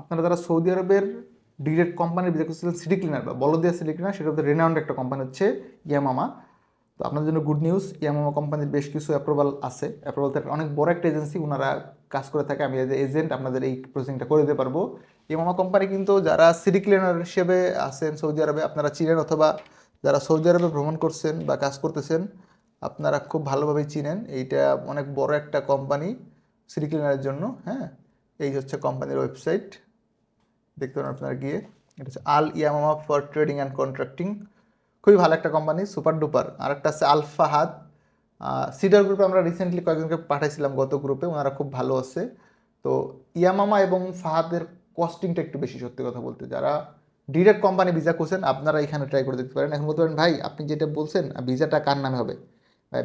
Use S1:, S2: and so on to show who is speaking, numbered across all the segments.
S1: আপনারা যারা সৌদি আরবের ডিরেক্ট কোম্পানির ভিজা করছিলেন সিটি ক্লিনার বা বলদিয়া সিটি ক্লিনার সেটা হচ্ছে রেনাউন্ড একটা কোম্পানি হচ্ছে ইয়ামামা। তো আপনাদের জন্য গুড নিউজ ইয়ামামা কোম্পানির বেশ কিছু অ্যাপ্রুভাল আছে। অ্যাপ্রুভাল অনেক বড় একটা এজেন্সি ওনারা কাজ করে থাকে, আমি এজ এজেন্ট আপনাদের এই প্রসেসিংটা করে দিতে পারব। ইয়ামামা কোম্পানি কিন্তু যারা সিটি ক্লিনার হিসেবে আছেন সৌদি আরবে, আপনারা চিনেন অথবা যারা সৌদি আরবে ভ্রমণ করছেন বা কাজ করতেছেন, আপনারা খুব ভালোভাবে চিনেন। এইটা অনেক বড় একটা কোম্পানি সিটি ক্লিনারের জন্য হ্যাঁ? এই হচ্ছে কোম্পানির ওয়েবসাইট দেখতে পারেন আপনারা গিয়ে। এটা হচ্ছে Al Yamama for trading and contracting. খুবই ভালো একটা কোম্পানি, সুপার ডুপার। আর একটা আছে আল ফাহাদ। সিডার গ্রুপে আমরা রিসেন্টলি কয়েকজনকে পাঠাইছিলাম গত গ্রুপে ওনারা খুব ভালো আছে। তো ইয়ামামা এবং ফাহাদের কস্টিংটা একটু বেশি, সত্যি কথা বলতে। যারা ডিরেক্ট কোম্পানি ভিসা করছেন আপনারা এখানে ট্রাই করে দেখতে পারেন। এখন বলতে পারেন, ভাই, আপনি যেটা বলছেন ভিসাটা কার নামে হবে?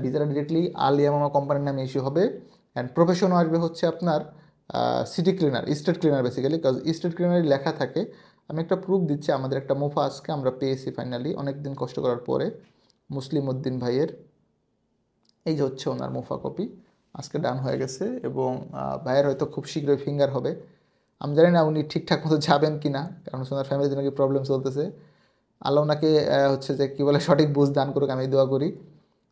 S1: ভিসাটা ডিরেক্টলি আল ইয়ামামা কোম্পানির নামে ইস্যু হবে। অ্যান্ড প্রফেশনও আসবে হচ্ছে আপনার city cleaner state cleaner basically কাজ স্টেট ক্লিনারই লেখা থাকে, আমি একটা প্রুফ দিচ্ছি, আমাদের একটা মুফা আজকে আমরা পেয়েছি ফাইনালি অনেক দিন কষ্ট করার পরে, মুসলিম উদ্দিন ভাইয়ের, এই যে হচ্ছে ওনার মুফা কপি আজকে ডান হয়ে গেছে এবং ভাইয়ের হয়তো খুব শীঘ্রই ফিঙ্গার হবে। আমি জানি না উনি ঠিকঠাক মতো যাবেন কি না কারণ ওনার ফ্যামিলিতে নাকি প্রবলেম চলতেছে। আল্লাহ ওনাকে হচ্ছে যে কী বলে, সঠিক বুঝ দান করুক, আমি দোয়া করি।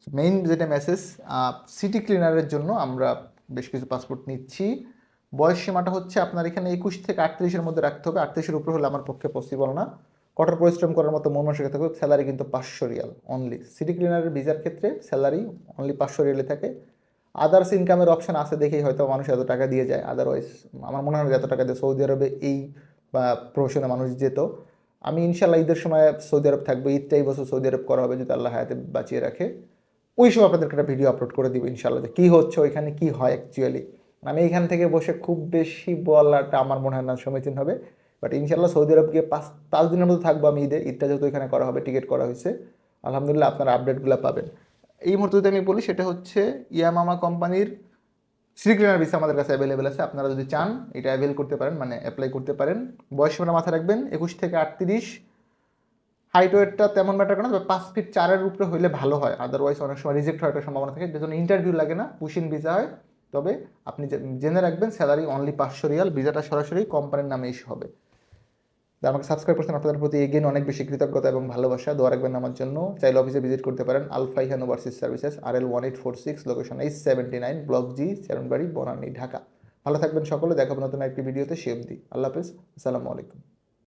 S1: মেইন যেটা মেসেজ সিটি ক্লিনারের জন্য আমরা বেশ কিছু পাসপোর্ট নিচ্ছি। বয়স সীমাটা হচ্ছে আপনার এখানে একুশ থেকে আটত্রিশের মধ্যে রাখতে হবে। আটত্রিশের উপরে হলে আমার পক্ষে পসিবল না। কঠোর পরিশ্রম করার মতো মন মানসিকতা থাকবে স্যালারি কিন্তু পাঁচশো রিয়াল অনলি সিটি ক্লিনারের ভিসার ক্ষেত্রে স্যালারি অনলি পাঁচশো রিয়ালে থাকে। আদার্স ইনকামের অপশন আছে দেখেই হয়তো মানুষ এত টাকা দিয়ে যায়। আদারওয়াইজ আমার মনে হয় এত টাকা দিয়ে সৌদি আরবে এই, বা প্রফেশনে মানুষ যেত। আমি ইনশাল্লাহ ঈদের সময় সৌদি আরব থাকব। ঈদটা এই বছর সৌদি আরব করা হবে যদি আল্লাহ হায়াতে বাঁচিয়ে রাখে। ওই সময় আপনাদেরকে একটা ভিডিও আপলোড করে দিব ইনশাল্লাহ যে কী হচ্ছে, ওইখানে কী হয় অ্যাকচুয়ালি আমি এখান থেকে বসে খুব বেশি বলাটা আমার মনে হয় না সমীচীন হবে। বাট ইনশাল্লাহ সৌদি আরব গিয়ে পাঁচ পাঁচ দিনের মতো থাকব আমি ঈদে। ঈদটা যেহেতু এখানে করা হবে, টিকিট করা হয়েছে। আলহামদুলিল্লাহ আপনারা আপডেটগুলো পাবেন। এই মুহূর্তে যদি আমি বলি, সেটা হচ্ছে ইয়ামামা কোম্পানির সিটি ক্লিনার ভিসা আমাদের কাছে অ্যাভেলেবেল আছে। আপনারা যদি চান, এটা অ্যাভেল করতে পারেন মানে অ্যাপ্লাই করতে পারেন। বয়স সীমানা মাথায় রাখবেন, একুশ থেকে আটত্রিশ। হাইট ওয়েটটা তেমন ম্যাটার করে না, তবে পাঁচ ফিট চারের উপরে হলে ভালো হয়। আদারওয়াইজ অনেক সময় রিজেক্ট হওয়ার সম্ভাবনা থাকে। যেজন্য ইন্টারভিউ লাগে না পুশিন ভিসা হয়। তবে আপনি জেনে রাখবেন স্যালারি অনলি পাঁচশো রিয়াল, ভিসাটা সরাসরি কোম্পানির নামে ইস্যু হবে। আমাকে সাবস্ক্রাইব করছেন আপনাদের প্রতি এগেন অনেক বেশি কৃতজ্ঞতা এবং ভালোবাসা। দোয়া রাখবেন আমার জন্য। চাইলে অফিসে ভিজিট করতে পারেন। আলফাই Alfaihan overseas services R L one eight four six location H seventy nine block G সেভেনবাড়ি Banani Dhaka ভালো থাকবেন সকলে। দেখাবো নতুন একটি ভিডিওতে সে অবধি। আল্লাহ হাফিজ। আসসালামু আলাইকুম।